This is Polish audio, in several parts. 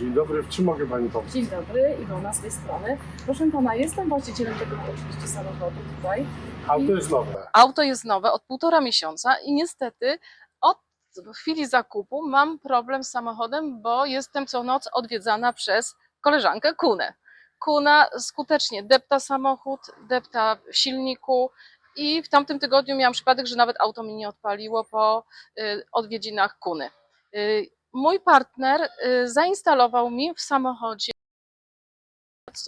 Dzień dobry, w czym mogę Pani pomóc? Dzień dobry, Iwona z tej strony. Proszę pana, jestem właścicielem tego oczywiście samochodu tutaj. Auto jest nowe. Auto jest nowe od półtora miesiąca i niestety od chwili zakupu mam problem z samochodem, bo jestem co noc odwiedzana przez koleżankę Kunę. Kuna skutecznie depta samochód, depta w silniku i w tamtym tygodniu miałam przypadek, że nawet auto mi nie odpaliło po y, odwiedzinach Kuny. Y, mój partner y, zainstalował mi w samochodzie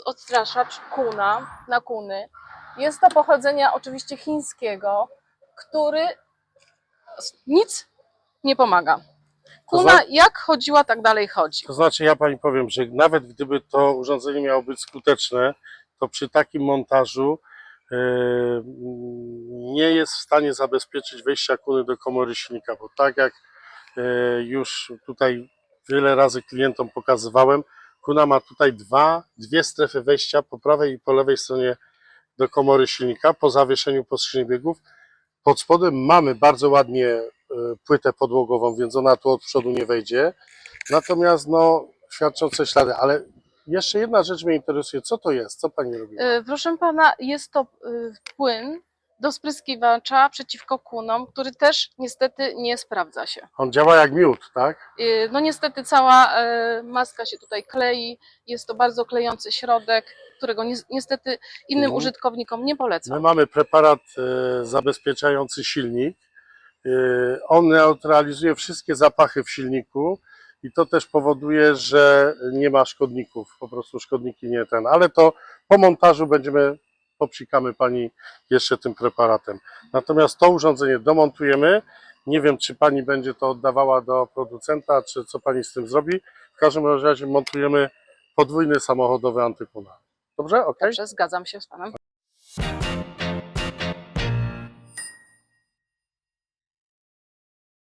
odstraszacz Kuna na Kuny. Jest to pochodzenia oczywiście chińskiego, który nic nie pomaga. Kuna zna- jak chodziła, tak dalej chodzi. To znaczy ja Pani powiem, że nawet gdyby to urządzenie miało być skuteczne, to przy takim montażu e, nie jest w stanie zabezpieczyć wejścia kuny do komory silnika, bo tak jak już tutaj wiele razy klientom pokazywałem, kuna ma tutaj dwa, dwie strefy wejścia po prawej i po lewej stronie do komory silnika po zawieszeniu po skrzyni biegów. Pod spodem mamy bardzo ładnie e, płytę podłogową, więc ona tu od przodu nie wejdzie. Natomiast no, świadczące ślady, ale jeszcze jedna rzecz mnie interesuje, co to jest, co pani robi? Y, Proszę pana, jest to płyn do spryskiwacza przeciwko kunom, który też niestety nie sprawdza się. On działa jak miód, tak? Y, No niestety cała y, maska się tutaj klei, jest to bardzo klejący środek, którego ni- niestety innym Mhm. użytkownikom nie My polecam. mamy preparat e, zabezpieczający silnik. E, on neutralizuje wszystkie zapachy w silniku i to też powoduje, że nie ma szkodników, po prostu szkodniki nie ten, ale to po montażu będziemy, popsikamy pani jeszcze tym preparatem. Natomiast to urządzenie domontujemy, nie wiem czy pani będzie to oddawała do producenta, czy co pani z tym zrobi. W każdym razie montujemy podwójny samochodowy antykuna. Dobrze? Ok? Dobrze, zgadzam się z panem.